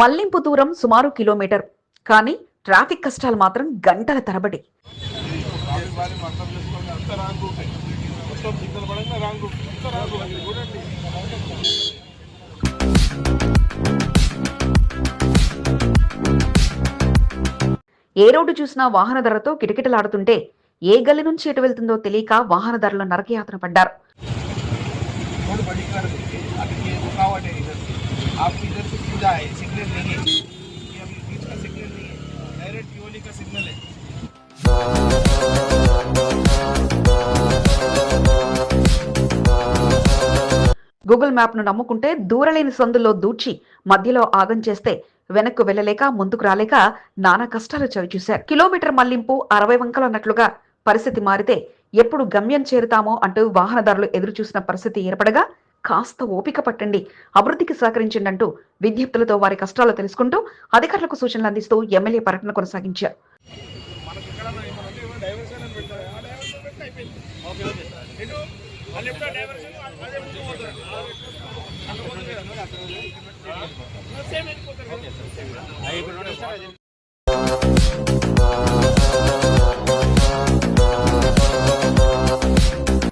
మళ్ళింపు దూరం సుమారు కిలోమీటర్. కానీ ట్రాఫిక్ కష్టాలు మాత్రం గంటల తరబడి. ఏ రోడ్డు చూసినా వాహనదారులతో కిటకిటలాడుతుంటే ఏ గల్లి నుంచి ఎటు వెళ్తుందో తెలియక వాహనదారులు నరకయాతన పడ్డారు. रोड बड़ी कर देंगे अभी ये रुकावट है इधर से आप इधर से सीधा है सिग्नल नहीं है ये अभी बीच का सिग्नल नहीं है डायरेक्ट पियोली का सिग्नल है గూగుల్ మ్యాప్ ను నమ్ముకుంటే దూరలేని సందుల్లో దూచి మధ్యలో ఆగం చేస్తే వెనక్కు వెళ్ళలేక ముందుకు రాలేక నానా కష్టాలు చవిచూశారు కిలోమీటర్ మళ్లింపు అరవై వంకలు అన్నట్లుగా పరిస్థితి మారితే ఎప్పుడు గమ్యం చేరుతామో అంటూ వాహనదారులు ఎదురు చూసిన పరిస్థితి ఏర్పడగా కాస్త ఓపిక పట్టండి. అభివృద్ధికి సహకరించండి అంటూ విద్యార్థులతో వారి కష్టాలు తెలుసుకుంటూ అధికారులకు సూచనలు అందిస్తూ ఎమ్మెల్యే పర్యటన కొనసాగించారు. మనకి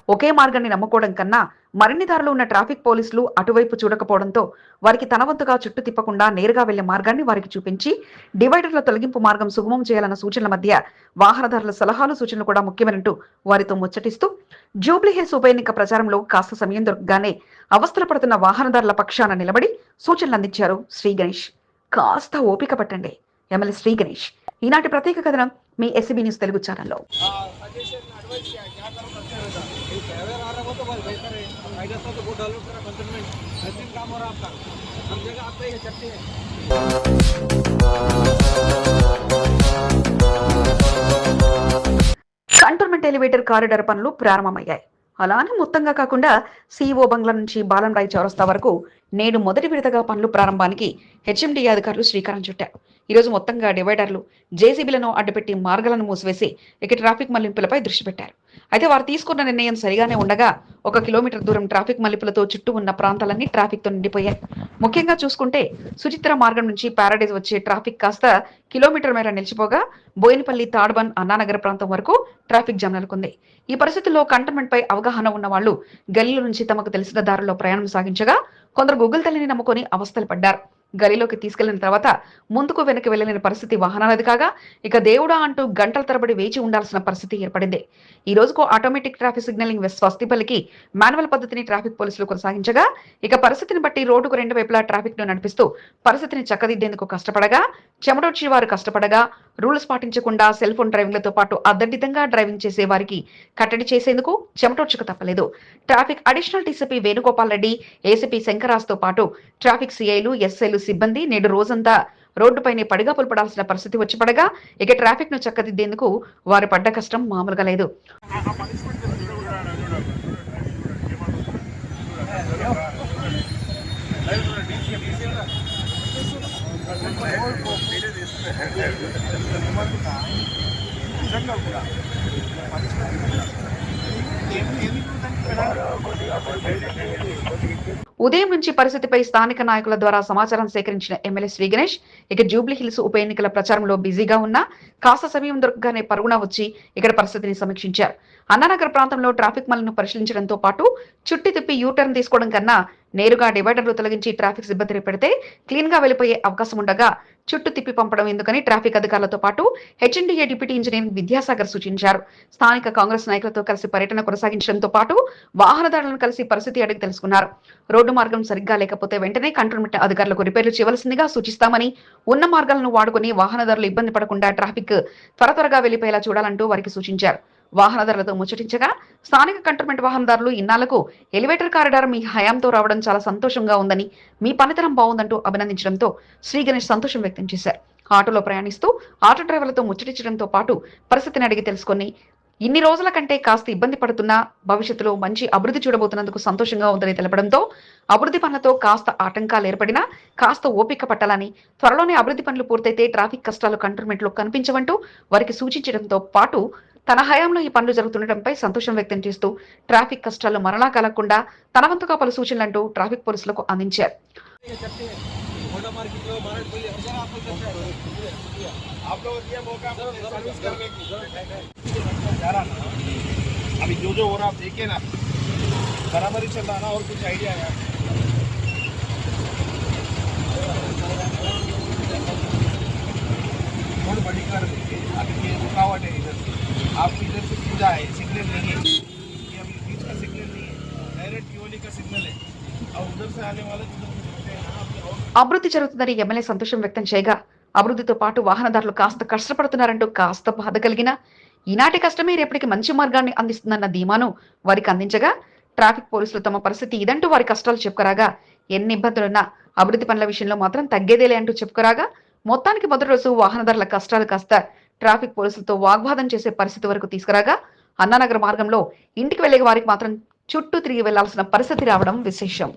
ఒకే మార్గాన్ని నమ్ముకోవడం కన్నా మరిన్ని దారులు ఉన్న ట్రాఫిక్ పోలీసులు అటువైపు చూడకపోవడంతో వారికి తన వంతుగా చుట్టు తిప్పకుండా నేరుగా వెళ్ళే మార్గాన్ని వారికి చూపించి డివైడర్ల తొలగింపు మార్గం సుగమం చేయాలన్న సూచనల మధ్య వాహనదారుల సలహాలు సూచనలు కూడా ముఖ్యమైనట్టు వారితో ముచ్చటిస్తూ జూబ్లీహేస్ ఉప ఎన్నిక ప్రచారంలో కాస్త సమయం దొరకగానే అవస్థలు పడుతున్న వాహనదారుల పక్షాన నిలబడి సూచనలు అందించారు శ్రీ గణేష్. కాస్త ఓపిక పట్టండి ఎమ్మెల్యే శ్రీ గణేష్. ఈనాటి ప్రత్యేక కథనం మీ ఎస్సీబీ న్యూస్ తెలుగు ఛానల్లో. है राइडर को तो वो डाउनलोड करा कंटेनमेंट बेहतरीन काम हो रहा है आपका हर जगह आपका ये चलती है కంటోన్మెంట్ ఎలివేటర్ కారిడార్ పనులు ప్రారంభమయ్యాయి అలానే మొత్తంగా కాకుండా సీఈఓ బంగ్లా నుంచి బాలంరాయ్ చౌరస్తా వరకు నేడు మొదటి విడతగా పనులు ప్రారంభానికి హెచ్ఎండి అధికారులు శ్రీకారం చుట్టారు ఈరోజు మొత్తంగా డివైడర్లు జేసీబీలను అడ్డుపెట్టి మార్గాలను మూసివేసి ఇక ట్రాఫిక్ మళ్ళింపులపై దృష్టి పెట్టారు. అయితే వారు తీసుకున్న నిర్ణయం సరిగానే ఉండగా ఒక కిలోమీటర్ దూరం ట్రాఫిక్ మళ్ళింపులతో చుట్టూ ఉన్న ప్రాంతాలన్నీ ట్రాఫిక్తో నిండిపోయాయి. ముఖ్యంగా చూసుకుంటే సుచిత్ర మార్గం నుంచి పారాడైజ్ వచ్చే ట్రాఫిక్ కాస్త కిలోమీటర్ మేర నిలిచిపోగా బోయినపల్లి తాడ్బన్ అన్నానగర్ ప్రాంతం వరకు ట్రాఫిక్ జామ్ నెలకొంది. ఈ పరిస్థితుల్లో కంటోన్మెంట్ పై అవగాహన ఉన్న వాళ్ళు గల్లీల నుంచి తమకు తెలిసిన దారిలో ప్రయాణం సాగించగా కొందరు గూగుల్ తల్లిని నమ్ముకొని అవస్థలు పడ్డారు. గలీలోకి తీసుకెళ్ళిన తర్వాత ముందుకు వెనక్కి వెళ్ళలేని పరిస్థితి వాహనాలది కాగా ఇక దేవుడా అంటూ గంటల తరబడి వేచి ఉండాల్సిన పరిస్థితి ఏర్పడింది. ఈ రోజుకు ఆటోమేటిక్ ట్రాఫిక్ సిగ్నలింగ్ స్వస్తి పలికి మాన్యువల్ పద్ధతిని ట్రాఫిక్ పోలీసులు కొనసాగించగా ఇక పరిస్థితిని బట్టి రోడ్డుకు రెండు వైపులా ట్రాఫిక్ను నడిపిస్తూ పరిస్థితిని చక్కదిద్దేందుకు కష్టపడగా చెమటొచ్చి వారు కష్టపడగా రూల్స్ పాటించకుండా సెల్ ఫోన్ డ్రైవింగ్లతో పాటు అద్దడితంగా డ్రైవింగ్ చేసే వారికి కట్టడి చేసేందుకు చెమటొచ్చక తప్పలేదు. Traffic additional DCP Venugopal Reddy ACP శంకరాజ్తో పాటు ట్రాఫిక్ సీఐలు ఎస్ఐలు సిబ్బంది నేడు రోజంతా రోడ్డుపైనే పడిగా పడాల్సిన పరిస్థితి వచ్చి పడగా ఇక ట్రాఫిక్ను చక్కదిద్దేందుకు వారు పడ్డ కష్టం మామూలుగా లేదు. ఉదయం నుంచి పరిస్థితిపై స్థానిక నాయకుల ద్వారా సమాచారం సేకరించిన ఎమ్మెల్యే శ్రీ గణేష్ ఇక జూబ్లీ హిల్స్ ఉప ఎన్నికల ప్రచారంలో బిజీగా ఉన్న కాస్త సమయం దొరకగానే పరుగున వచ్చి ఇక్కడ పరిస్థితిని సమీక్షించారు. అన్నానగర్ ప్రాంతంలో ట్రాఫిక్ మలను పరిశీలించడంతో పాటు చుట్టి తిప్పి యూటర్న్ తీసుకోవడం కన్నా నేరుగా డివైడర్లు తొలగించి ట్రాఫిక్ సిబ్బందిని పెడితే క్లీన్గా వెళ్ళిపోయే అవకాశం ఉండగా చుట్టు తిప్పి పంపడం ఎందుకని ట్రాఫిక్ అధికారులతో పాటు హెచ్ఎన్డీఏ డిప్యూటీ ఇంజనీర్ విద్యాసాగర్ సూచించారు. స్థానిక కాంగ్రెస్ నాయకులతో కలిసి పర్యటన కొనసాగించడంతో పాటు వాహనదారులను కలిసి పరిస్థితి అడిగి తెలుసుకున్నారు. రోడ్డు మార్గం సరిగ్గా లేకపోతే వెంటనే కంట్రోల్మెంట్ అధికారులకు రిపేర్లు చేయవలసిందిగా సూచిస్తామని ఉన్న మార్గాలను వాడుకుని వాహనదారులు ఇబ్బంది పడకుండా ట్రాఫిక్ త్వర త్వరగా వెళ్ళిపోయేలా చూడాలంటూ వారికి సూచించారు. వాహనదారులతో ముచ్చటించగా స్థానిక కంటోన్మెంట్ వాహనదారులు ఇన్నాళ్ళకు ఎలివేటర్ కారిడార్ మీ హయాంతో రావడం చాలా సంతోషంగా ఉందని మీ పనితనం బాగుందంటూ అభినందించడంతో శ్రీ గణేష్ సంతోషం వ్యక్తం చేశారు. ఆటోలో ప్రయాణిస్తూ ఆటో డ్రైవర్లతో ముచ్చటించడంతో పాటు పరిస్థితిని అడిగి తెలుసుకొని ఇన్ని రోజుల కంటే కాస్త ఇబ్బంది పడుతున్నా భవిష్యత్తులో మంచి అభివృద్ధి చూడబోతున్నందుకు సంతోషంగా ఉందని తెలపడంతో అభివృద్ధి పనులతో కాస్త ఆటంకాలు ఏర్పడినా కాస్త ఓపిక పట్టాలని త్వరలోనే అభివృద్ధి పనులు పూర్తయితే ట్రాఫిక్ కష్టాలు కంటోన్మెంట్లో కనిపించవంటూ వారికి సూచించడంతో పాటు తన హయాంలో ఈ పనులు జరుగుతుండటంపై సంతోషం వ్యక్తం చేస్తూ ట్రాఫిక్ కష్టాలు మరలా కలగకుండా తన వంతుగా పలు సూచనలంటూ ట్రాఫిక్ పోలీసులకు అందించారు ये चलती है आप लोग ये मौका सर्विस करने की जा रहा ना अभी जो जो हो रहा आप देखिए ना बराबर ही चल रहा ना और कुछ आइडिया है थोड़ी बड़ी कर देखिए अभी ये रुकावट है इधर से आप इधर से सीधा है सिग्नल नहीं है ये अभी बीच का सिग्नल नहीं है डायरेक्ट पियोली का सिग्नल है और उधर से आने वाले जिधर से रुकते हैं ना आप और అభివృద్ధి జరుగుతుందని ఎమ్మెల్యే సంతోషం వ్యక్తం చేయగా అభివృద్ధితో పాటు వాహనదారులు కాస్త కష్టపడుతున్నారంటూ కాస్త బాధ కలిగిన ఈనాటి కష్టమే రేపటికి మంచి మార్గాన్ని అందిస్తుందన్న ధీమాను వారికి అందించగా ట్రాఫిక్ పోలీసులు తమ పరిస్థితి ఇదంటూ వారి కష్టాలు చెప్పుకరాగా ఎన్ని ఇబ్బందులున్నా అభివృద్ధి పనుల విషయంలో మాత్రం తగ్గేదేలే అంటూ చెప్పుకరాగా మొత్తానికి మొదటి రోజు వాహనదారుల కష్టాలు కాస్త ట్రాఫిక్ పోలీసులతో వాగ్వాదం చేసే పరిస్థితి వరకు తీసుకురాగా అన్నానగర్ మార్గంలో ఇంటికి వెళ్ళే వారికి మాత్రం చుట్టూ తిరిగి వెళ్ళాల్సిన పరిస్థితి రావడం విశేషం.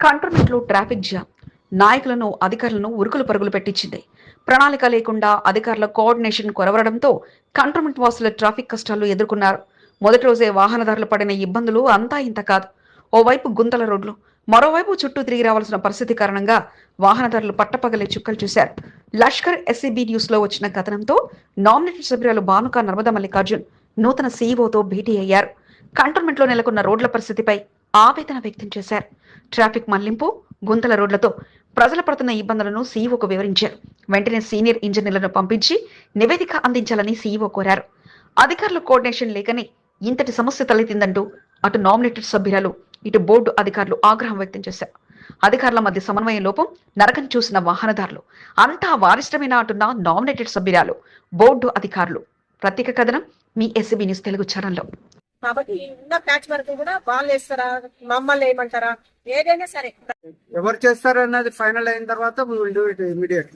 కంటోన్మెంట్లో ట్రాఫిక్ జామ్. నాయకులను అధికారులను ఉరుకులు పరుగులు పెట్టించింది. ప్రణాళిక లేకుండా అధికారుల కోఆర్డినేషన్ కొరవడంతో కంటోన్మెంట్ వాసుల ట్రాఫిక్ కష్టాలు ఎదుర్కొన్నారు. మొదటి రోజే వాహనదారులు పడిన ఇబ్బందులు అంతా ఇంత కాదు. ఓవైపు గుంతల రోడ్లు మరోవైపు చుట్టూ తిరిగి రావాల్సిన పరిస్థితి కారణంగా వాహనదారులు పట్టపగలే చుక్కలు చూశారు. లష్కర్ ఎస్సీబీ న్యూస్లో వచ్చిన కథనంతో నామినేటెడ్ సభ్యురాలు భానుక నర్మదా మల్లికార్జున్ నూతన సీఈఓతో భేటీ అయ్యారు. కంటోన్మెంట్లో నెలకొన్న రోడ్ల పరిస్థితిపై ఆవేదన వ్యక్తం చేశారు. ట్రాఫిక్ మళ్ళింపు గుంతల రోడ్లతో ప్రజలు పడుతున్న ఇబ్బందులను సీఈఓకు వివరించారు. వెంటనే సీనియర్ ఇంజనీర్లను పంపించి నివేదిక అందించాలని సీఈఓ కోరారు. అధికారుల కోఆర్డినేషన్ లేకనే ఇంతటి సమస్య తలెత్తిందంటూ అటు నామినేటెడ్ సభ్యురాలు ఇటు బోర్డు అధికారులు ఆగ్రహం వ్యక్తం చేశారు. అధికారుల మధ్య సమన్వయం లోపం నరకం చూసిన వాహనదారులు అంతా వారిష్టమైన అంటున్న నామినేటెడ్ సభ్యురాలు బోర్డు అధికారులు. ప్రత్యేక కథనం మీ ఎస్సీబీ న్యూస్ తెలుగు ఛానల్లో. కాబట్టి ఉన్న ప్యాచ్ వర్క్ కూడా వాళ్ళు వేస్తారా మమ్మల్ని ఏమంటారా ఏదైనా సరే. ఎవరు చేస్తారు అన్నది ఫైనల్ అయిన తర్వాత will do it immediate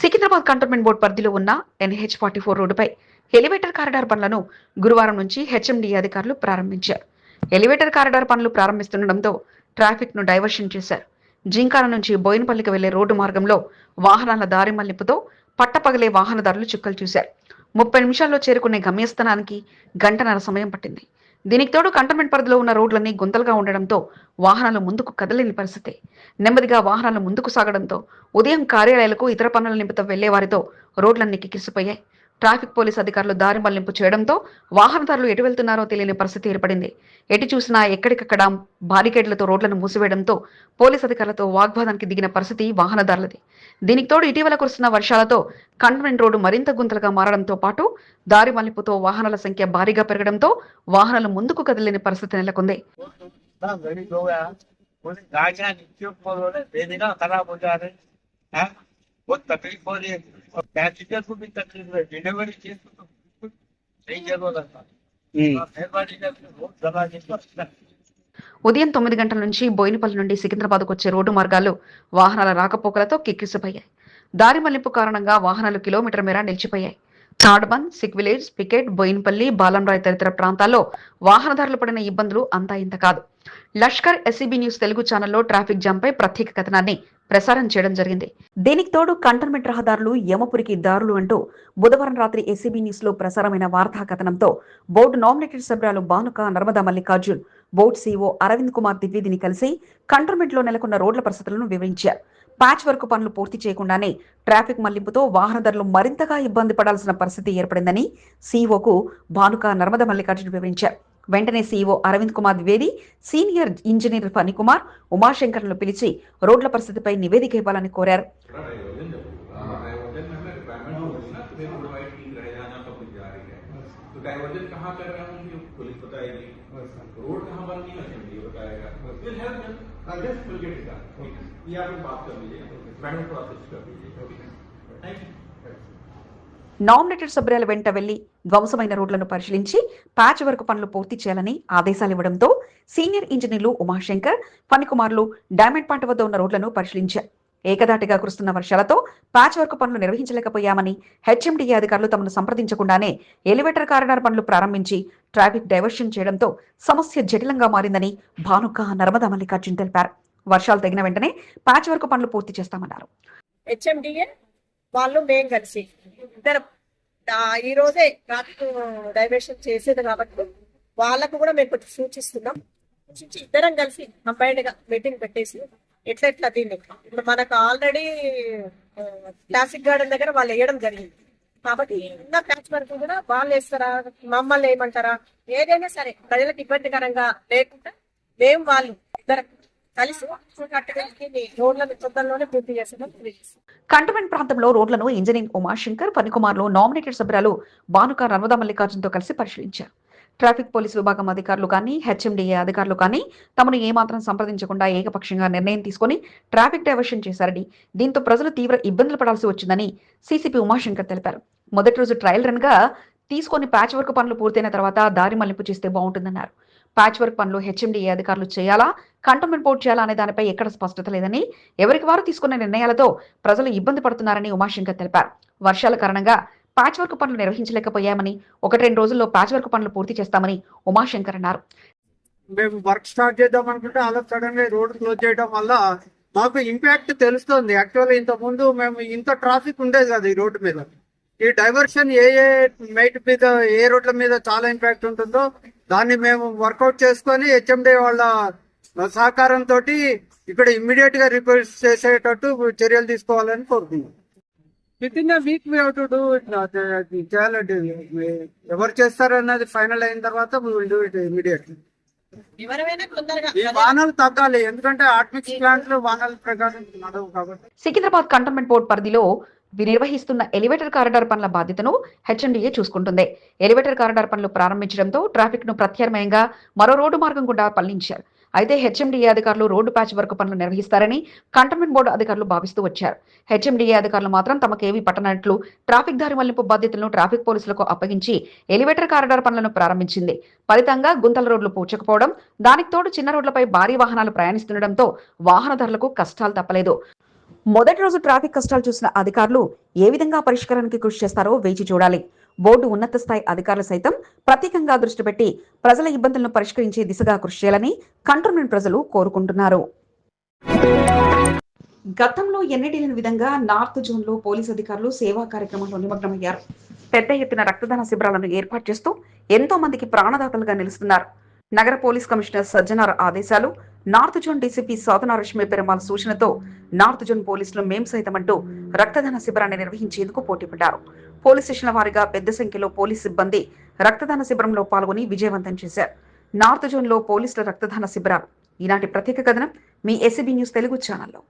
Secunderabad cantonment board పరిధిలో ఉన్న ఎన్హెచ్ ఫార్టీ ఫోర్ రోడ్డుపై ఎలివేటర్ కారిడార్ పనులను గురువారం నుంచి హెచ్ఎండి అధికారులు ప్రారంభించారు. ఎలివేటర్ కారిడార్ పనులు ప్రారంభిస్తుండటంతో ట్రాఫిక్ను డైవర్షన్ చేశారు. జింకాల నుంచి బోయినపల్లికి వెళ్ళే రోడ్డు మార్గంలో వాహనాల దారి మళ్ళింపుతో పట్టపగలే వాహనదారులు చుక్కలు చూశారు. ముప్పై నిమిషాల్లో చేరుకునే గమ్యస్థానానికి గంటన్నర సమయం పట్టింది. దీనికి తోడు కంటోన్మెంట్ పరిధిలో ఉన్న రోడ్లన్నీ గుంతలుగా ఉండడంతో వాహనాలు ముందుకు కదలేని పరిస్థితి. నెమ్మదిగా వాహనాలు ముందుకు సాగడంతో ఉదయం కార్యాలయాలకు ఇతర పనుల నిమిత్తం వెళ్ళే వారితో రోడ్లన్నీ కిక్కిసిపోయాయి ట్రాఫిక్ పోలీస్ అధికారులు దారి మళ్లింపు చేయడంతో వాహనదారులు ఎటు వెళ్తున్నారో తెలియని పరిస్థితి ఏర్పడింది ఎటు చూసినా ఎక్కడికక్కడ బారికేడ్లతో రోడ్లను మూసివేయడంతో పోలీస్ అధికారులతో వాగ్వాదానికి దిగిన పరిస్థితి వాహనదారులది దీనికి తోడు ఇటీవల కురుస్తున్న వర్షాలతో కంటోన్మెంట్ రోడ్డు మరింత గుంతలుగా మారడంతో పాటు దారి మళ్లింపుతో వాహనాల సంఖ్య భారీగా పెరగడంతో వాహనాలు ముందుకు కదలేని పరిస్థితి నెలకొంది ना गरीब लोग हैं उन्हें गाड़ियाँ नीचे ऊपर हो रहे देने का खराब हो जा रहे हैं बहुत तकलीफ हो रही है और पैसेंजर को भी तकलीफ है डिलीवरी चीज को तो बिल्कुल सही जरूरत है मेहरबानी करके बहुत ज्यादा नहीं ఉదయం తొమ్మిది గంటల నుంచి బోయినపల్లి నుండి సికింద్రాబాద్కు వచ్చే రోడ్డు మార్గాలు వాహనాల రాకపోకలతో కిక్కిసిపోయాయి దారి మళ్లింపు కారణంగా వాహనాలు కిలోమీటర్ మేర నిలిచిపోయాయి Tadbund Sikh Village Picket Bowenpally Balamrai తదితర ప్రాంతాల్లో వాహనదారులు పడిన ఇబ్బందులు అంతా ఇంత కాదు. లష్కర్ ఎస్సీబీ న్యూస్ తెలుగు ఛానల్లో ట్రాఫిక్ జామ్ పై ప్రత్యేక కథనాన్ని ప్రసారం చేయడం జరిగింది. దీనికి తోడు కంటోన్మెంట్ రహదారులు యమపురికి దారులు అంటూ బుధవారం రాత్రి ఎస్సీబీ న్యూస్లో ప్రసారమైన వార్తా కథనంతో బోర్డు నామినేటెడ్ సభ్యురాలు బానుక నర్మదా మల్లికార్జున్ బోర్డు సీఓ అరవింద్ కుమార్ ద్వివేదిని కలిసి కంటోన్మెంట్లో నెలకొన్న రోడ్ల పరిస్థితులను వివరించారు. ప్యాచ్ వర్క్ పనులు పూర్తి చేయకుండానే ట్రాఫిక్ మళ్లింపుతో వాహనదారులు మరింతగా ఇబ్బంది పడాల్సిన పరిస్థితి ఏర్పడిందని సీఈఓకు భానుక నర్మద మల్లికార్జున్ వివరించారు వెంటనే CEO Arvind Kumar Dwivedi senior engineer Phanikumar ఉమాశంకర్లను పిలిచి రోడ్ల పరిస్థితిపై నివేదిక ఇవ్వాలని కోరారు डाइवर्जन में रिक्वायरमेंट होगी ना फिर प्रोवाइड की रह जाना पब्लिक जा रही है तो डाइवर्जन कहाँ कर रहे हैं ये पुलिस बताएगी रोड कहाँ बंद नहीं होनी चाहिए ये बताएगा will help them just will get it done ये आप लोग बात कर लीजिए मैडम प्रोसेस कर लीजिए थैंक यू నామినేటెడ్ సభ్యుల వెంట వెళ్లి ధ్వంసమైన రోడ్లను పరిశీలించి ప్యాచ్ వర్క్ పనులు పూర్తి చేయాలని ఆదేశాలు ఇవ్వడంతో సీనియర్ ఇంజనీర్లు ఉమాశంకర్ ఫణికుమార్లు డైమండ్ పంట వద్ద ఉన్న రోడ్లను పరిశీలించారు ఏకదాటిగా కురుస్తున్న వర్షాలతో ప్యాచ్ వర్క్ పనులు నిర్వహించలేకపోయామని హెచ్ఎండిఏ అధికారులు తమను సంప్రదించకుండానే ఎలివేటర్ కారిడార్ పనులు ప్రారంభించి ట్రాఫిక్ డైవర్షన్ చేయడంతో సమస్య జటిలంగా మారిందని భానుక నర్మదా మల్లికార్జున్ తెలిపారు వర్షాలు తగిన వెంటనే ప్యాచ్ వర్క్ పనులు పూర్తి చేస్తామన్నారు. హెచ్ఎండిఏ వాళ్ళు మేము కలిసి ఇద్దరు. ఈ రోజే ట్రాఫిక్ డైవర్షన్ చేసేది కాబట్టి వాళ్ళకు కూడా మేము కొంచెం సూచిస్తున్నాం. సూచించి ఇద్దరం కలిసి కంబైన్డ్గా మీటింగ్ పెట్టేసి ఎట్లా ఎట్లా దీన్ని. ఇప్పుడు మనకు ఆల్రెడీ క్లాసిక్ గార్డెన్ దగ్గర వాళ్ళు వేయడం జరిగింది. కాబట్టి ఉన్న ప్యాచ్ వరకు కూడా వాళ్ళు వేస్తారా మమ్మల్ని వేయమంటారా? ఏదైనా సరే ప్రజలకు ఇబ్బందికరంగా లేకుండా మేము వాళ్ళు ఇద్దరం కలిసి రోడ్లను కంటోన్మెంట్ ప్రాంతంలో రోడ్లను ఇంజనీర్ ఉమాశంకర్ ఫణికుమార్లు నామినేటెడ్ సభ్యురాలు భానుక నర్మదా మల్లికార్జున్తో కలిసి పరిశీలించారు. ట్రాఫిక్ పోలీసు విభాగం అధికారులు కానీ హెచ్ఎండిఏ అధికారులు కానీ తమను ఏమాత్రం సంప్రదించకుండా ఏకపక్షంగా నిర్ణయం తీసుకొని ట్రాఫిక్ డైవర్షన్ చేశారని దీంతో ప్రజలు తీవ్ర ఇబ్బందులు పడాల్సి వచ్చిందని సీసీపీ ఉమాశంకర్ తెలిపారు. మొదటి రోజు ట్రయల్ రన్గా తీసుకొని ప్యాచ్ వర్క్ పనులు పూర్తయిన తర్వాత దారి మళ్ళింపు చేస్తే బాగుంటుందన్నారు. ప్యాచ్ వర్క్ పనులు హెచ్ఎండిఏ అధికారులు చేయాలా? కంటోన్మెంట్ బోర్డు చేయాలా అనే దానిపై ఎక్కడ స్పష్టత లేదని ఎవరికి వారు తీసుకున్న నిర్ణయాలతో ప్రజలు ఇబ్బంది పడుతున్నారని ఉమాశంకర్ తెలిపారు. వర్షాల కారణంగా ప్యాచ్ వర్క్ పనులు నిర్వహించలేకపోయామని ఒకటి రెండు రోజుల్లో ప్యాచ్ వర్క్ పనులు పూర్తి చేస్తామని ఉమాశంకర్ అన్నారు. మేము వర్క్ స్టార్ట్ చేద్దాం అనుకుంటే అలా సడన్గా రోడ్ క్లోజ్ చేయడం వల్ల మాకు ఇంపాక్ట్ తెలుస్తుంది. యాక్చువల్లీ ఇంత ముందు మేము ఇంత ట్రాఫిక్ ఉండేది కదా ఈ రోడ్డు మీద. ఈ డైవర్షన్ ఏ ఏ మైట్ మీద ఏ రోడ్ల మీద చాలా ఇంపాక్ట్ ఉంటుందో దాన్ని మేము వర్కౌట్ చేసుకొని హెచ్ఎండి వాళ్ళ సహకారంతో ఇక్కడ ఇమ్మీడియట్గా రిపేర్స్ చేసేటట్టు చర్యలు తీసుకోవాలని కోరుతున్నాం within week we to do చేయాలంటే ఎవరు చేస్తారన్నది ఫైనల్ అయిన తర్వాత విల్ డూ ఇట్ వానలు తగ్గాలి ఎందుకంటే ఆర్టిమిక్స్ ప్లాంట్లు వానల ప్రకారం నడవు కాబట్టి. సికింద్రాబాద్ కంటోన్మెంట్ బోర్డు పరిధిలో నిర్వహిస్తున్న ఎలివేటర్ కారిడార్ పనుల బాధ్యతను హెచ్ఎండిఏ చూసుకుంటుంది. ఎలివేటర్ కారిడార్ పనులు ప్రారంభించడంతో ట్రాఫిక్ను ప్రత్యామ్నాయంగా మరో రోడ్డు మార్గం గుండా పల్లించారు. అయితే హెచ్ఎండిఏ అధికారులు రోడ్డు ప్యాచ్ వర్క్ పనులు నిర్వహిస్తారని కంటోన్మెంట్ బోర్డు అధికారులు భావిస్తూ వచ్చారు. హెచ్ఎండిఏ అధికారులు మాత్రం తమకేవి పట్టనట్లు ట్రాఫిక్ దారి మళ్ళింపు బాధ్యతలను ట్రాఫిక్ పోలీసులకు అప్పగించి ఎలివేటర్ కారిడార్ పనులను ప్రారంభించింది. ఫలితంగా గుంతల రోడ్లు పూడ్చకపోవడం దానికి తోడు చిన్న రోడ్లపై భారీ వాహనాలు ప్రయాణిస్తుండటంతో వాహనదారులకు కష్టాలు తప్పలేదు. మొదటి రోజు ట్రాఫిక్ కష్టాలు చూసిన అధికారులు ఏ విధంగా పరిష్కారానికి కృషి చేస్తారో వేచి చూడాలి. బోర్డు ఉన్నత స్థాయి అధికారులు సైతం ప్రత్యేకంగా దృష్టి పెట్టి ప్రజల ఇబ్బందులను పరిష్కరించే దిశగా కృషి చేయాలని కంటోన్మెంట్ ప్రజలు కోరుకుంటున్నారు. గతంలో ఎన్నడూ లేని విధంగా నార్త్ జోన్లో పోలీస్ అధికారులు సేవా కార్యక్రమంలో నిమగ్నమయ్యారు. పెద్ద ఎత్తున రక్తదాన శిబిరాలను ఏర్పాటు చేస్తూ ఎంతో మందికి ప్రాణదాతలుగా నిలుస్తున్నారు. నగర పోలీస్ కమిషనర్ సజ్జనార్ ఆదేశాలు north zone DCP Sadhana Rashmi Perumal సూచనతో north zone పోలీసులు మేం సైతం అంటూ రక్తదాన శిబిరాన్ని నిర్వహించేందుకు పోటీపడ్డారు. పోలీస్ స్టేషన్ల వారీగా పెద్ద సంఖ్యలో పోలీస్ సిబ్బంది రక్తదాన శిబిరంలో పాల్గొని విజయవంతం చేశారు. నార్త్ జోన్లో పోలీసుల రక్తదాన శిబిరాలు. ఈనాటి ప్రత్యేక కథనం మీ ఎస్సీబీ న్యూస్ తెలుగు ఛానల్లో.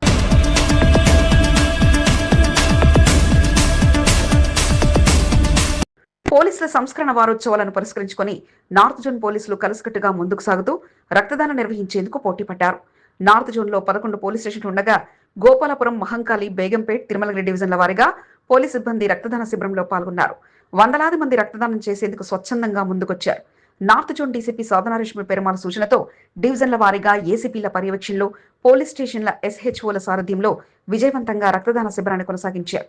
పోలీసుల సంస్కరణ వారోత్సవాలను పురస్కరించుకుని నార్త్ జోన్ పోలీసులు కలిసికట్టుగా ముందుకు సాగుతూ రక్తదానం నిర్వహించేందుకు పోటీపడ్డారు. నార్త్ జోన్లో పదకొండు పోలీస్ స్టేషన్లు ఉండగా గోపాలపురం మహంకాళి బేగంపేట్ తిరుమలగిరి డివిజన్ల వారీగా పోలీస్ సిబ్బంది రక్తదాన శిబిరంలో పాల్గొన్నారు. వందలాది మంది రక్తదానం చేసేందుకు స్వచ్ఛందంగా ముందుకొచ్చారు. North zone DCP Sadhana Rashmi Perumal సూచనతో డివిజన్ల వారీగా ఏసీపీల పర్యవేక్షణలో పోలీస్ స్టేషన్ల ఎస్హెచ్ఓల సారథ్యంలో విజయవంతంగా రక్తదాన శిబిరాన్ని కొనసాగించారు.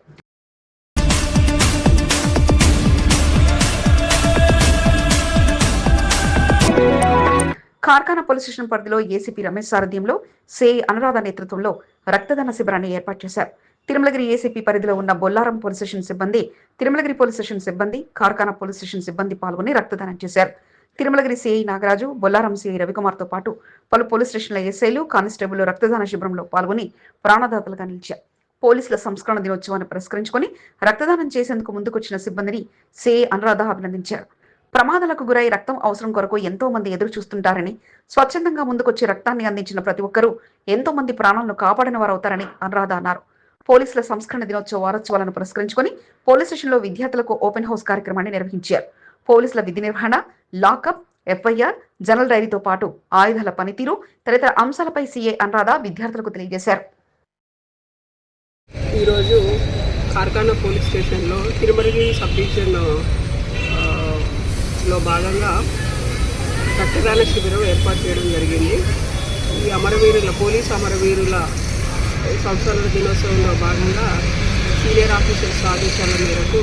కార్ఖానా పోలీస్ స్టేషన్ పరిధిలో ఏసీపీ రమేష్ సారథ్యంలో సే అనురాధ నేతృత్వంలో రక్తదాన శిబిరాన్ని ఏర్పాటు చేశారు. తిరుమలగిరి ఏసీపీ పరిధిలో ఉన్న బొల్లారం పోలీస్ స్టేషన్ సిబ్బంది తిరుమలగిరి పోలీస్ స్టేషన్ సిబ్బంది కార్ఖానా పోలీస్ స్టేషన్ సిబ్బంది పాల్గొని రక్తదానం చేశారు. తిరుమలగిరి సిఐ నాగరాజు బొల్లారం సిఐ రవికుమార్తో పాటు పలు పోలీస్ స్టేషన్ల ఎస్ఐలు కానిస్టేబుల్ రక్తదాన శిబిరంలో పాల్గొని ప్రాణదాతలుగా నిలిచారు. పోలీసుల సంస్కరణ దినోత్సవాన్ని పురస్కరించుకొని రక్తదానం చేసేందుకు ముందుకొచ్చిన సిబ్బందిని సిఐ అనురాధ అభినందించారు. ప్రమాదాలకు గురై రక్తం అవసరం కొరకు ఎంతో మంది ఎదురు చూస్తుంటారని స్వచ్ఛందంగా ముందుకొచ్చి రక్తాన్ని అందించిన ప్రతి ఒక్కరూ ఎంతో మంది ప్రాణాలను కాపాడిన వారవుతారని అనురాధ అన్నారు. పోలీసుల సంస్కరణ దినోత్సవ వారోత్సవాలను పురస్కరించుకొని పోలీస్ స్టేషన్లో విద్యార్థులకు ఓపెన్ హౌస్ కార్యక్రమాన్ని నిర్వహించారు. పోలీసుల విధి నిర్వహణ లాకప్ ఎఫ్ఐఆర్ జనరల్ డైరీతో పాటు ఆయుధాల పనితీరు తదితర అంశాలపై సీఏ అనురాధ విద్యార్థులకు తెలియజేశారు. ఈరోజు కార్ఖానా పోలీస్ స్టేషన్లో తిరుమలగిరి సబ్ డివిజన్ భాగంగా రక్తదాన శిబిరం ఏర్పాటు చేయడం జరిగింది. ఈ అమరవీరుల పోలీస్ అమరవీరుల సంస్కరణ దినోత్సవంలో భాగంగా సీనియర్ ఆఫీసర్స్ ఆదేశాల మేరకు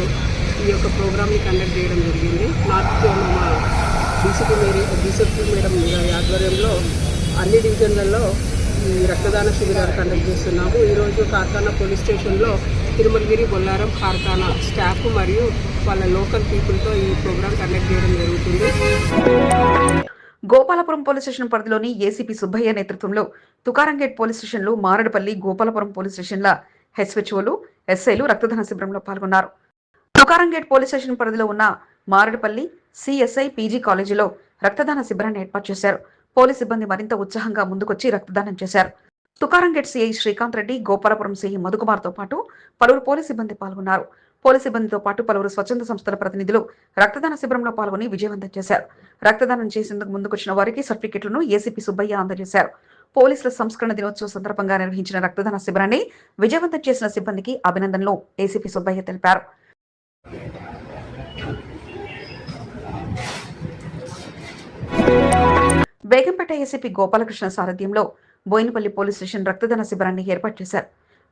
ఈ యొక్క ప్రోగ్రామ్ని కండక్ట్ చేయడం జరిగింది. నార్త్ జోన్ మా డీసీపీ మేరీ డీసీపీ మేడం గారి ఆధ్వర్యంలో అన్ని డివిజన్లలో ఈ రక్తదాన శిబిరాలు కండక్ట్ చేస్తున్నాము. ఈరోజు కార్ఖానా పోలీస్ స్టేషన్లో తిరుమలగిరి బొల్లారం కార్ఖానా స్టాఫ్ మరియు వాళ్ళ లోకల్ పీపుల్తో ఈ ప్రోగ్రామ్ కండక్ట్ చేయడం జరుగుతుంది. గోపాలపురం పోలీస్ స్టేషన్ పరిధిలోని ఏసీపీ సుబ్బయ్య నేతృత్వంలో తుకారంగేట్ పోలీస్ స్టేషన్లు మారడపల్లి గోపాలపురం పోలీస్ స్టేషన్ల హెచ్హెచ్ఓలు ఎస్ఐలు రక్తదాన శిబిరంలో పాల్గొన్నారు. తుకారంగేట్ పోలీస్ స్టేషన్ పరిధిలో ఉన్న మారడపల్లి సిఎస్ఐ పీజీ కాలేజీలో రక్తదాన శిబిరాన్ని ఏర్పాటు చేశారు. పోలీస్ సిబ్బంది మరింత ఉత్సాహంగా ముందుకొచ్చి రక్తదానం చేశారు. తుకారంగేట్ సిఐ శ్రీకాంత్ రెడ్డి గోపాలపురం సిఐ మధుకుమార్తో పాటు పలువురు పోలీస్ సిబ్బంది పాల్గొన్నారు. పోలీస్ సిబ్బందితో పాటు పలువురు స్వచ్ఛంద సంస్థల ప్రతినిధులు రక్తదాన శిబిరంలో పాల్గొని విజయవంతం చేశారు. రక్తదానం చేసేందుకు ముందుకొచ్చిన వారికి సర్టిఫికెట్లను ఏసీపీ సుబ్బయ్య అందజేశారు. పోలీసుల సంస్కరణ దినోత్సవ సందర్భంగా నిర్వహించిన రక్తదాన శిబిరాన్ని విజయవంతం చేసిన సిబ్బందికి అభినందనలు ఏసీపీ సుబ్బయ్య తెలిపారు. బేగంపేట ఏసీపీ గోపాలకృష్ణ సారథ్యంలో బోయినపల్లి పోలీస్ స్టేషన్ రక్తదాన శిబిరాన్ని ఏర్పాటు చేశారు.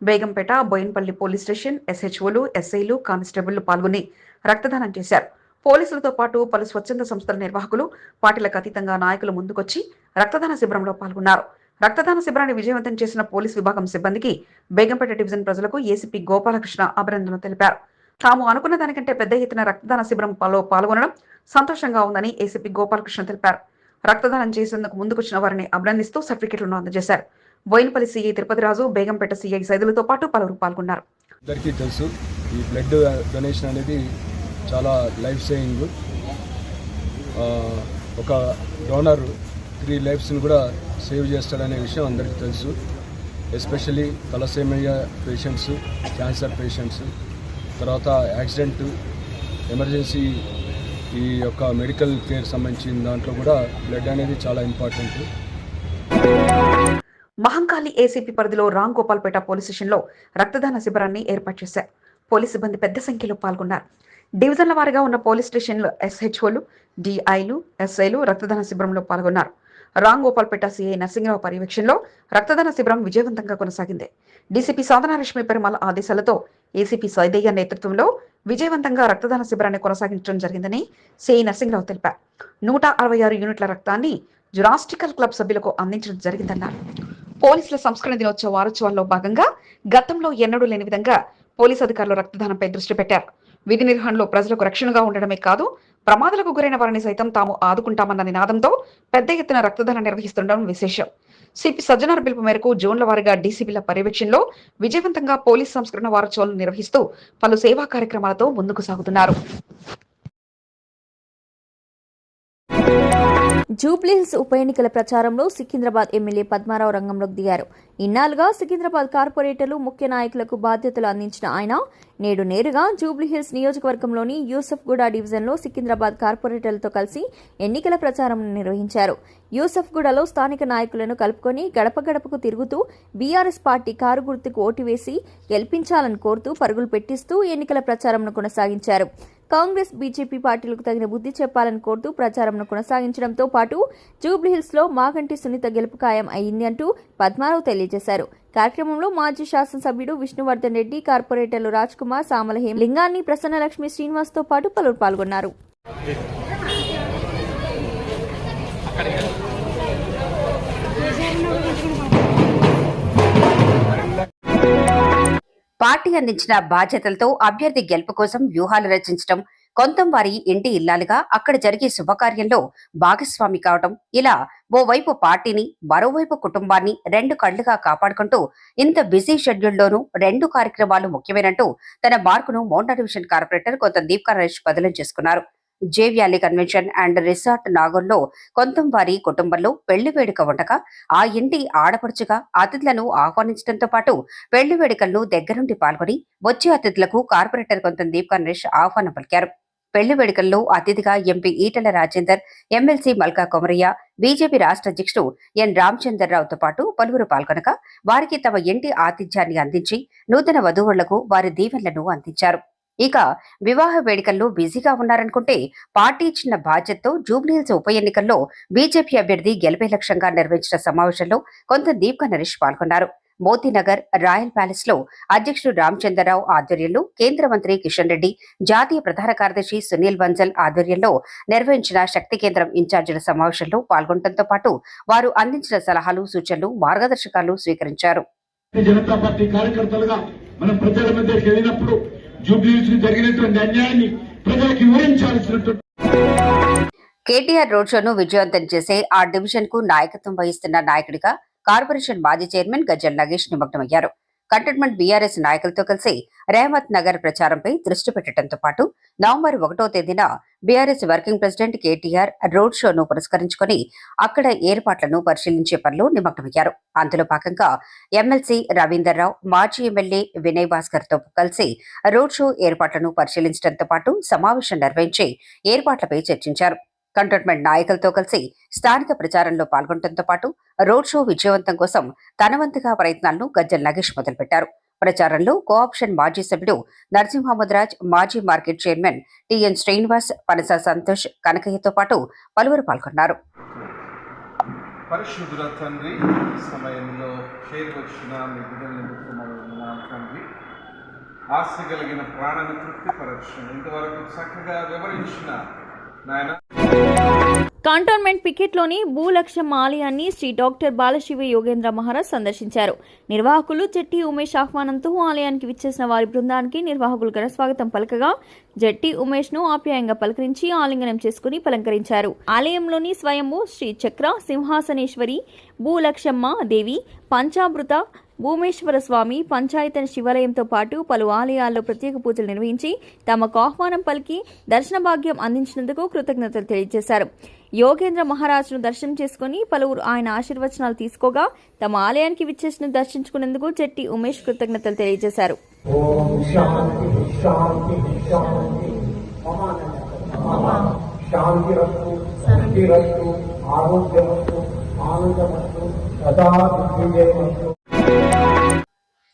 బేగంపేట బోయిన్పల్లి పోలీస్ స్టేషన్ ఎస్హెచ్ఓలు ఎస్ఐలు కానిస్టేబుళ్ళు పాల్గొని రక్తదానం చేశారు. పోలీసులతో పాటు పలు స్వచ్ఛంద సంస్థల నిర్వాహకులు పార్టీలకు అతీతంగా నాయకులు ముందుకొచ్చి రక్తదాన శిబిరంలో పాల్గొన్నారు. రక్తదాన శిబిరాన్ని విజయవంతం చేసిన పోలీస్ విభాగం సిబ్బందికి బేగంపేట డివిజన్ ప్రజలకు ఏసీపీ గోపాలకృష్ణ అభినందనలు తెలిపారు. తాము అనుకున్న దానికంటే పెద్ద ఎత్తున రక్తదాన శిబిరంలో పాల్గొనడం సంతోషంగా ఉందని ఏసీపీ గోపాలకృష్ణ తెలిపారు. రక్తదానం చేసేందుకు ముందుకొచ్చిన వారిని అభినందిస్తూ సర్టిఫికెట్లను అందజేశారు. బోయినపల్లి సీఐ తిరుపతిరాజు బేగంపేట సీఐ సైదులతో పాటు పలువురు పాల్గొన్నారు. అందరికీ తెలుసు ఈ బ్లడ్ డొనేషన్ అనేది చాలా లైఫ్ సేవింగ్ ఒక డోనర్ త్రీ లైఫ్స్ని కూడా సేవ్ చేస్తాడనే విషయం అందరికీ తెలుసు. Especially thalassemia patients cancer patients. తర్వాత యాక్సిడెంట్ ఎమర్జెన్సీ ఈ యొక్క మెడికల్ కేర్ సంబంధించిన దాంట్లో కూడా బ్లడ్ అనేది చాలా ఇంపార్టెంట్. మహంకాళి ఏసీపీ పరిధిలో రామ్ గోపాల్పేట పోలీస్ స్టేషన్లో రక్తదాన శిబిరాన్ని ఏర్పాటు చేశారు. పోలీస్ సిబ్బంది పెద్ద సంఖ్యలో పాల్గొన్నారు. డివిజన్ల వారీగా ఉన్న పోలీస్ స్టేషన్లు ఎస్హెచ్ఓలు డిఐలు ఎస్ఐలు రక్తదాన శిబిరంలో పాల్గొన్నారు. రామ్ గోపాల్పేట సిఐ నరసింహరావు పర్యవేక్షణలో రక్తదాన శిబిరం విజయవంతంగా కొనసాగింది. డీసీపీ సాధనాలక్ష్మి పెరుమాల ఆదేశాలతో ఏసీపీ సైదయ్య నేతృత్వంలో విజయవంతంగా రక్తదాన శిబిరాన్ని కొనసాగించడం జరిగిందని సిఐ నరసింహరావు తెలిపారు. నూట అరవై ఆరు యూనిట్ల రక్తాన్ని జురాస్టికల్ క్లబ్ సభ్యులకు అందించడం జరిగిందన్నారు. పోలీసుల సంస్కరణ దినోత్సవ వారోత్సవాల్లో భాగంగా గతంలో ఎన్నడూ లేని విధంగా పోలీస్ అధికారులు రక్తదానంపై దృష్టి పెట్టారు. విధి నిర్వహణలో ప్రజలకు రక్షణగా ఉండడమే కాదు ప్రమాదాలకు గురైన వారిని సైతం తాము ఆదుకుంటామన్న నినాదంతో పెద్ద ఎత్తున రక్తదానం నిర్వహిస్తుండడం విశేషం. సిపి సజ్జనార్ పిలుపు మేరకు జోన్ల వారీగా డీసీపీల పర్యవేక్షణలో విజయవంతంగా పోలీస్ సంస్కరణ వారోత్సవాలను నిర్వహిస్తూ పలు సేవా కార్యక్రమాలతో ముందుకు సాగుతున్నారు. జూబ్లీహిల్స్ ఉప ఎన్నికల ప్రచారంలో సికింద్రాబాద్ ఎమ్మెల్యే పద్మారావు రంగంలోకి దిగారు. ఇన్నాళ్ళుగా సికింద్రాబాద్ కార్పొరేటర్లు ముఖ్య నాయకులకు బాధ్యతలు అందించిన ఆయన నేడు నేరుగా జూబ్లీహిల్స్ నియోజకవర్గంలోని యూసఫ్గూడ డివిజన్లో సికింద్రాబాద్ కార్పొరేటర్లతో కలిసి ఎన్నికల ప్రచారం నిర్వహించారు. యూసఫ్గూడలో స్థానిక నాయకులను కలుపుకొని గడప గడపకు తిరుగుతూ బీఆర్ఎస్ పార్టీ కారు గుర్తుకు ఓటు వేసి గెలిపించాలని కోరుతూ పరుగులు పెట్టిస్తూ ఎన్నికల ప్రచారంను కొనసాగించారు. కాంగ్రెస్ బీజేపీ పార్టీలకు తగిన బుద్ధి చెప్పాలని కోరుతూ ప్రచారంను కొనసాగించడంతో పాటు జూబ్లీహిల్స్లో మాగంటి సునీత గెలుపు ఖాయం అయింది అంటూ పద్మారావు తెలియజేశారు. కార్యక్రమంలో మాజీ శాసనసభ్యుడు విష్ణువర్ధన్ రెడ్డి కార్పొరేటర్లు రాజ్ కుమార్ సామలహేం లింగాన్ని ప్రసన్నలక్ష్మి శ్రీనివాస్తో పాటు పలువురు పాల్గొన్నారు. పార్టీ అందించిన బాధ్యతలతో అభ్యర్థి గెలుపు కోసం వ్యూహాలు రచించడం కొంతం వారి ఇంటి ఇల్లాలుగా అక్కడ జరిగే శుభకార్యంలో భాగస్వామి కావటం ఇలా ఓవైపు పార్టీని మరోవైపు కుటుంబాన్ని రెండు కళ్ళుగా కాపాడుకుంటూ ఇంత బిజీ షెడ్యూల్లోనూ రెండు కార్యక్రమాలు ముఖ్యమైనట్టు తన మార్కును మౌంటా డివిజన్ కార్పొరేటర్ కొంత దీప్కా నరేష్ బదిలీ చేసుకున్నారు. J valley convention and resort నాగోల్లో కొంతంవారి కుటుంబంలో పెళ్ళి వేడుక ఉండగా ఆ ఇంటి ఆడపడుచుగా అతిథులను ఆహ్వానించడంతో పాటు పెళ్ళి వేడుకలను దగ్గరుండి పాల్గొని వచ్చే అతిథులకు కార్పొరేటర్ కొంత దీప్ నరేష్ ఆహ్వానం పలికారు. పెళ్ళి వేడుకల్లో అతిథిగా MP Etela Rajender MLC Malka Komaraiah BJP రాష్ట్ర అధ్యక్షుడు ఎన్ రామచంద్రరావుతో పాటు పలువురు పాల్గొనగా వారికి తమ ఇంటి ఆతిథ్యాన్ని అందించి నూతన వధువులకు వారి దీవెనలను అందించారు. ఇక వివాహ వేడుకల్లో బిజీగా ఉన్నారనుకుంటే పార్టీ ఇచ్చిన బాధ్యతతో జూబ్లీహిల్స్ ఉప ఎన్నికల్లో బీజేపీ అభ్యర్థి గెలిపే లక్ష్యంగా నిర్వహించిన సమావేశంలో కొంత దీప్క నరేష్ పాల్గొన్నారు. మోతీనగర్ రాయల్ ప్యాలెస్లో అధ్యక్షుడు రామచంద్రరావు ఆధ్వర్యంలో కేంద్ర మంత్రి కిషన్ రెడ్డి జాతీయ ప్రధాన కార్యదర్శి సునీల్ బన్సల్ ఆధ్వర్యంలో నిర్వహించిన శక్తి కేంద్రం ఇన్ఛార్జీల సమావేశంలో పాల్గొనడంతో పాటు వారు అందించిన సలహాలు సూచనలు మార్గదర్శకాలు స్వీకరించారు. జనతా పార్టీ కార్యకర్తలుగా మనం ప్రజల మధ్యకి వెళ్ళినప్పుడు జూబ్లీస్ జరిగినటువంటి అన్యాయాన్ని ప్రజలకు వివరించాల్సినటువంటి కేటీఆర్ రోడ్ షోను విజయవంతం చేసే ఆ డివిజన్కు నాయకత్వం వహిస్తున్న నాయకుడిగా కార్పొరేషన్ మాజీ చైర్మన్ గజ్జల్ నగేష్ నిమగ్నమయ్యారు. కంటోన్మెంట్ బీఆర్ఎస్ నాయకులతో కలిసి రేహమత్ నగర్ ప్రచారంపై దృష్టి పెట్టడంతో పాటు నవంబర్ ఒకటో తేదీన BRS working president KTR road షోను పురస్కరించుకొని అక్కడ ఏర్పాట్లను పరిశీలించే పనిలో నిమగ్నమయ్యారు. అందులో భాగంగా ఎమ్మెల్సీ రవీందర్రావు మాజీ ఎమ్మెల్యే వినయ్ భాస్కర్తో కలిసి రోడ్ షో ఏర్పాట్లను పరిశీలించడంతో పాటు సమావేశం నిర్వహించి ఏర్పాట్లపై చర్చించారు. కంటోన్మెంట్ నాయకులతో కలిసి స్థానిక ప్రచారంలో పాల్గొనడంతో పాటు రోడ్ షో విజయవంతం కోసం తనవంతుగా ప్రయత్నాలను గజ్జల్ నగేష్ మొదలుపెట్టారు. ప్రచారంలో కోఆప్షన్ మాజీ సభ్యుడు నరసింహమదరాజ్ మాజీ మార్కెట్ చైర్మన్ టిఎన్ శ్రీనివాస్ పనస సంతోష్ కనకయ్యతో పాటు పలువురు పాల్గొన్నారు. పరిశుద్ధుల తండ్రి ఈ సమయంలో చేరుకొచ్చిన మీ తండ్రి ఆశ కలిగిన ప్రాణాన్ని తృప్తిపరచు ఇంతవరకు చక్కగా వివరించిన కంటోన్మెంట్ పికెట్లోని భూలక్ష్యం ఆలయాన్ని శ్రీ డాక్టర్ బాలశివ యోగేంద్ర మహారాజ్ సందర్శించారు. నిర్వాహకులు జట్టి ఉమేష్ ఆహ్వానంతో ఆలయానికి విచ్చేసిన వారి బృందానికి నిర్వాహకులు ఘన స్వాగతం పలకగా జట్టి ఉమేష్ను ఆప్యాయంగా పలకరించి ఆలింగనం చేసుకుని పలంకరించారు. ఆలయంలోని స్వయంభూ శ్రీ చక్ర సింహాసనేశ్వరి భూలక్ష్మమ్మ దేవి పంచామృత భూమేశ్వర స్వామి పంచాయతన శివాలయంతో పాటు పలు ఆలయాల్లో ప్రత్యేక పూజలు నిర్వహించి తమకు ఆహ్వానం పలికి దర్శన భాగ్యం అందించినందుకు కృతజ్ఞతలు తెలియజేశారు. యోగేంద్ర మహారాజును దర్శనం చేసుకుని పలువురు ఆయన ఆశీర్వచనాలు తీసుకోగా తమ ఆలయానికి విచ్చేసిన దర్శించుకునేందుకు చెట్టి ఉమేష్ కృతజ్ఞతలు తెలియజేశారు. ఆరోగ్యమస్తు ఆనందమస్తు సదా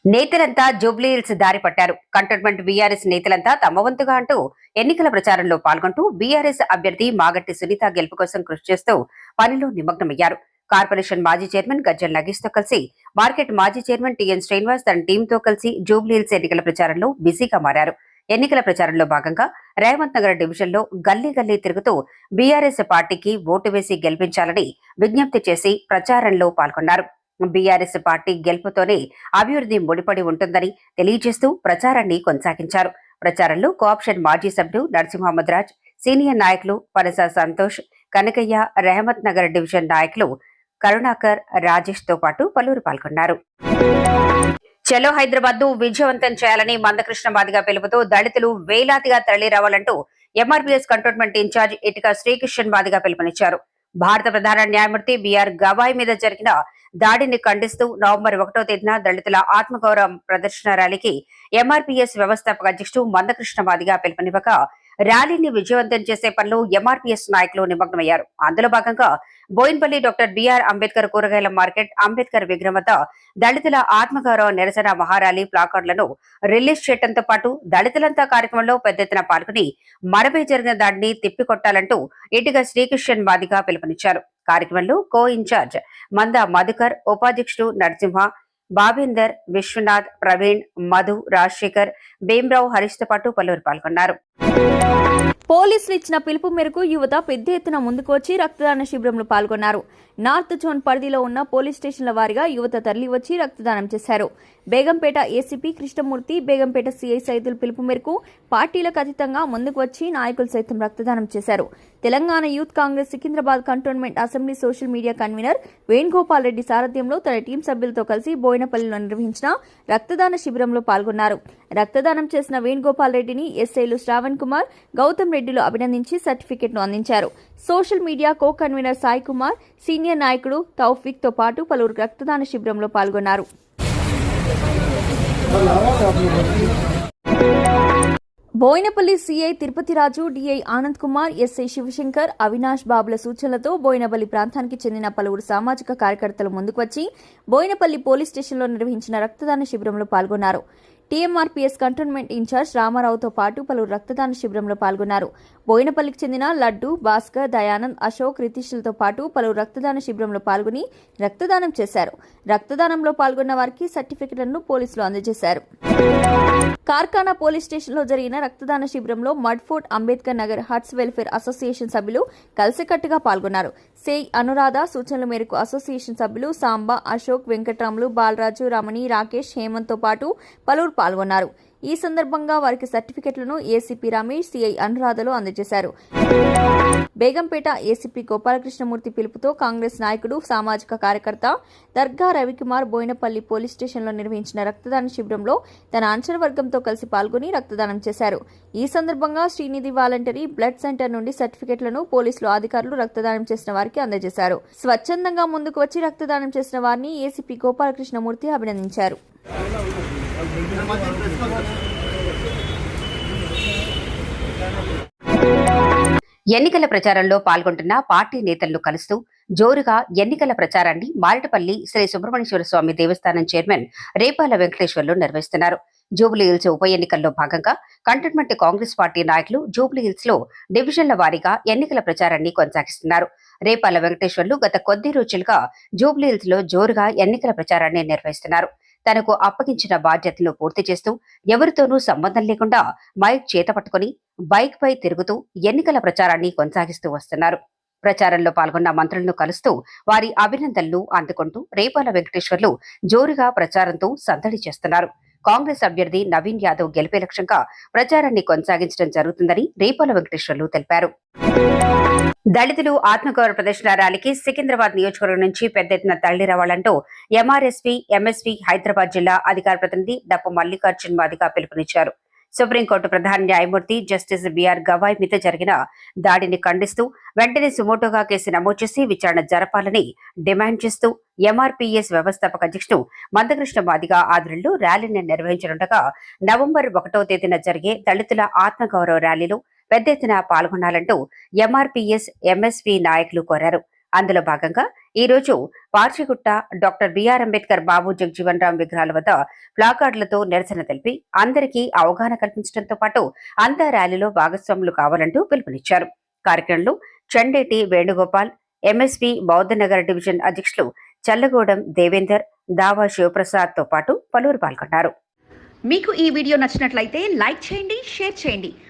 నేతలంతా జూబ్లీహిల్స్ దారి పట్టారు కంటోన్మెంట్ బీఆర్ఎస్ నేతలంతా తమ వంతుగా అంటూ ఎన్నికల ప్రచారంలో పాల్గొంటూ బీఆర్ఎస్ అభ్యర్థి మాగట్టి సునీత గెలుపు కోసం కృషి చేస్తూ పనిలో నిమగ్నమయ్యారు. కార్పొరేషన్ మాజీ చైర్మన్ గజ్జల్ నగేష్తో కలిసి మార్కెట్ మాజీ చైర్మన్ టిఎన్ శ్రీనివాస్ తన టీంతో కలిసి జూబ్లీహిల్స్ ఎన్నికల ప్రచారంలో బిజీగా మారారు. ఎన్నికల ప్రచారంలో భాగంగా రేవంత్ నగర్ డివిజన్లో గల్లీ గల్లీ తిరుగుతూ బీఆర్ఎస్ పార్టీకి ఓటు వేసి గెలిపించాలని విజ్ఞప్తి చేసి ప్రచారంలో పాల్గొన్నారు. బీఆర్ఎస్ పార్టీ గెలుపుతోనే అభివృద్ధి ముడిపడి ఉంటుందని తెలియజేస్తూ ప్రచారాన్ని కొనసాగించారు. ప్రచారంలో కోఆప్షన్ మాజీ సభ్యుడు నరసింహమ్మద్రాజ్ సీనియర్ నాయకులు పనస సంతోష్ కనకయ్య రెహమత్ నగర్ డివిజన్ నాయకులు కరుణాకర్ రాజేష్తో పాటు పలువురు పాల్గొన్నారు. చలో హైదరాబాద్ను విజయవంతం చేయాలని మందకృష్ణ మాదిగా పిలుపుతూ దళితులు వేలాదిగా తరలి రావాలంటూ ఎంఆర్పీఎస్ కంటోన్మెంట్ ఇన్ఛార్జ్ ఇటుక శ్రీకృష్ణ మాదిగా పిలుపునిచ్చారు. భారత ప్రధాన న్యాయమూర్తి బిఆర్ గవాయ్ మీద జరిగిన దాడిని ఖండిస్తూ నవంబర్ ఒకటో తేదీన దళితుల ఆత్మగౌరవ ప్రదర్శన ర్యాలీకి ఎంఆర్పీఎస్ వ్యవస్థాపక అధ్యక్షుడు మందకృష్ణ మాదిగా పిలుపునివ్వగా ర్యాలీని విజయవంతం చేసే పనిలో ఎంఆర్పీఎస్ నాయకులు నిమగ్నమయ్యారు. అందులో భాగంగా బోయిన్పల్లి డాక్టర్ బిఆర్ అంబేద్కర్ కూరగాయల మార్కెట్ అంబేద్కర్ విగ్రహం వద్ద దళితుల ఆత్మగౌరవ నిరసన మహారాలీ ప్లాకార్డులను రిలీజ్ చేయడంతో పాటు దళితులంతా కార్యక్రమంలో పెద్ద ఎత్తున పాల్గొని మరపై జరిగిన దాడిని తిప్పికొట్టాలంటూ ఇటుగా శ్రీకృష్ణన్ మాదిగా పిలుపునిచ్చారు. కార్యక్రమంలో కో ఇన్ఛార్జ్ మంద మధుకర్ ఉపాధ్యక్షుడు నరసింహ బాబేందర్ విశ్వనాథ్ ప్రవీణ్ మధు రాజశేఖర్ భీమరావు హరీష్తో పాటు పలువురు పాల్గొన్నారు. పోలీసులు ఇచ్చిన పిలుపు మేరకు యువత పెద్ద ఎత్తున ముందుకు వచ్చి రక్తదాన శిబిరంలో పాల్గొన్నారు. నార్త్ జోన్ పరిధిలో ఉన్న పోలీస్ స్టేషన్ల వారిగా యువత తరలివచ్చి రక్తదానం చేశారు. బేగంపేట ఏసీపీ కృష్ణమూర్తి బేగంపేట సీఐ సైదుల్ పిలుపు మేరకు పార్టీలకు అతీతంగా ముందుకు వచ్చి నాయకులు సైతం రక్తదానం చేశారు. Telangana youth Congress Secunderabad cantonment assembly social media convener Venugopal Reddy సారథ్యంలో తన టీం సభ్యులతో కలిసి బోయినపల్లిలో నిర్వహించిన రక్తదాన శిబిరంలో పాల్గొన్నారు. రక్తదానం చేసిన వేణుగోపాల్ రెడ్డిని ఎస్ఐలు శ్రావణ్ కుమార్ గౌతమ్ రెడ్డిలు అభినందించి సర్టిఫికెట్ను అందించారు. Social media co convener Sai Kumar senior నాయకుడు తౌఫిక్తో పాటు పలువురు రక్తదాన శిబిరంలో పాల్గొన్నారు. Bowenpally CI Tirupathiraju DI Anand Kumar SI Shivashankar Avinash బాబుల సూచనలతో బోయినపల్లి ప్రాంతానికి చెందిన పలువురు సామాజిక కార్యకర్తలు ముందుకు వచ్చి బోయినపల్లి పోలీస్ స్టేషన్లో నిర్వహించిన రక్తదాన శిబిరంలో పాల్గొన్నారు. టీఎంఆర్పీఎస్ కంటోన్మెంట్ ఇన్ఛార్జ్ రామారావుతో పాటు పలువురు రక్తదాన శిబిరంలో పాల్గొన్నారు. బోయినపల్లికి చెందిన లడ్డు భాస్కర్ దయానంద్ అశోక్ రితీష్లతో పాటు పలువురు రక్తదాన శిబిరంలో పాల్గొని రక్తదానం చేశారు. రక్తదానంలో పాల్గొన్న వారికి సర్టిఫికెట్లను పోలీసులు అందజేశారు. కార్ఖానా పోలీస్ స్టేషన్లో జరిగిన రక్తదాన శిబిరంలో Mudfort Ambedkar Nagar huts welfare association సభ్యులు కలిసికట్టుగా పాల్గొన్నారు. సేయ్ అనురాధ సూచనల మేరకు అసోసియేషన్ సభ్యులు సాంబా అశోక్ వెంకట్రాములు బాలరాజు రమణి రాకేష్ హేమంత్తో పాటు పలువురు పాల్గొన్నారు. ఈ సందర్భంగా వారికి సర్టిఫికెట్లను ఏసీపీ రమేష్ సిఐ అనురాధలు అందజేశారు. బేగంపేట ఏసీపీ గోపాలకృష్ణమూర్తి పిలుపుతో కాంగ్రెస్ నాయకుడు సామాజిక కార్యకర్త దర్గా రవికుమార్ బోయినపల్లి పోలీస్ స్టేషన్లో నిర్వహించిన రక్తదాన శిబిరంలో తన అంచన వర్గంతో కలిసి పాల్గొని రక్తదానం చేశారు. ఈ సందర్భంగా శ్రీనిధి వాలంటరీ బ్లడ్ సెంటర్ నుండి సర్టిఫికెట్లను పోలీసులు అధికారులు రక్తదానం చేసిన వారికి అందజేశారు. స్వచ్ఛందంగా ముందుకు వచ్చి రక్తదానం చేసిన వారిని ఏసీపీ గోపాలకృష్ణమూర్తి అభినందించారు. ఎన్నికల ప్రచారంలో పాల్గొంటున్న పార్టీ నేతలను కలుస్తూ జోరుగా ఎన్నికల ప్రచారాన్ని మారటపల్లి శ్రీ సుబ్రహ్మణ్యేశ్వర స్వామి దేవస్థానం చైర్మన్ రేపాల వెంకటేశ్వర్లు నిర్వహిస్తున్నారు. జూబ్లీ హిల్స్ ఉప ఎన్నికల్లో భాగంగా కంటోన్మెంట్ కాంగ్రెస్ పార్టీ నాయకులు జూబ్లీ హిల్స్లో డివిజన్ల వారీగా ఎన్నికల ప్రచారాన్ని కొనసాగిస్తున్నారు. రేపాల వెంకటేశ్వర్లు గత కొద్ది రోజులుగా జూబ్లీ హిల్స్లో జోరుగా ఎన్నికల ప్రచారాన్ని నిర్వహిస్తున్నారు. తనకు అప్పగించిన బాధ్యతలు పూర్తి చేస్తూ ఎవరితోనూ సంబంధం లేకుండా మైక్ చేత పట్టుకుని బైక్ పై తిరుగుతూ ఎన్నికల ప్రచారాన్ని కొనసాగిస్తూ వస్తున్నారు. ప్రచారంలో పాల్గొన్న మంత్రులను కలుస్తూ వారి అభినందనలు అందుకుంటూ రేపాల వెంకటేశ్వర్లు జోరుగా ప్రచారంతో సందడి చేస్తున్నారు. కాంగ్రెస్ అభ్యర్థి నవీన్ యాదవ్ గెలిపే లక్ష్యంగా ప్రచారాన్ని కొనసాగించడం జరుగుతుందని రేపాల వెంకటేశ్వర్లు తెలిపారు. దళితులు ఆత్మగౌరవ ప్రదర్శన ర్యాలీకి సికింద్రాబాద్ నియోజకవర్గం నుంచి పెద్ద ఎత్తున తరలి రావాలంటూ ఎంఆర్ఎస్పీ ఎంఎస్పీ హైదరాబాద్ జిల్లా అధికార ప్రతినిధి డప్పు మల్లికార్జున్ మాదిగా పిలుపునిచ్చారు. సుప్రీంకోర్టు ప్రధాన న్యాయమూర్తి జస్టిస్ బిఆర్ గవాయ్ మీద జరిగిన దాడిని ఖండిస్తూ వెంటనే సుమోటోగా కేసు నమోదు చేసి విచారణ జరపాలని డిమాండ్ చేస్తూ ఎంఆర్పీఎస్ వ్యవస్థాపక అధ్యక్షుడు మందకృష్ణ మాదిగా ఆధ్వర్యంలో ర్యాలీని నిర్వహించనుండగా నవంబర్ ఒకటో తేదీన జరిగే దళితుల ఆత్మగౌరవ ర్యాలీలో పెద్ద ఎత్తున పాల్గొనాలంటూ ఎంఆర్పీఎస్ ఎంఎస్పీ నాయకులు కోరారు. అందులో భాగంగా ఈ రోజు పార్చిగుట్ట డాక్టర్ బిఆర్ అంబేద్కర్ బాబు జగ్జీవన్ రామ్ విగ్రహాల వద్ద ప్లాకార్డులతో నిరసన తెలిపి అందరికీ అవగాహన కల్పించడంతో పాటు అంతా ర్యాలీలో భాగస్వాములు కావాలంటూ పిలుపునిచ్చారు. కార్యక్రమంలో చండేటి వేణుగోపాల్ ఎంఎస్పీ బౌద్ధనగర్ డివిజన్ అధ్యక్షులు చల్లగూడెం దేవేందర్ దావా శివప్రసాద్తో పాటు పలువురు పాల్గొన్నారు. మీకు ఈ వీడియో నచ్చినట్లయితే లైక్ చేయండి షేర్ చేయండి.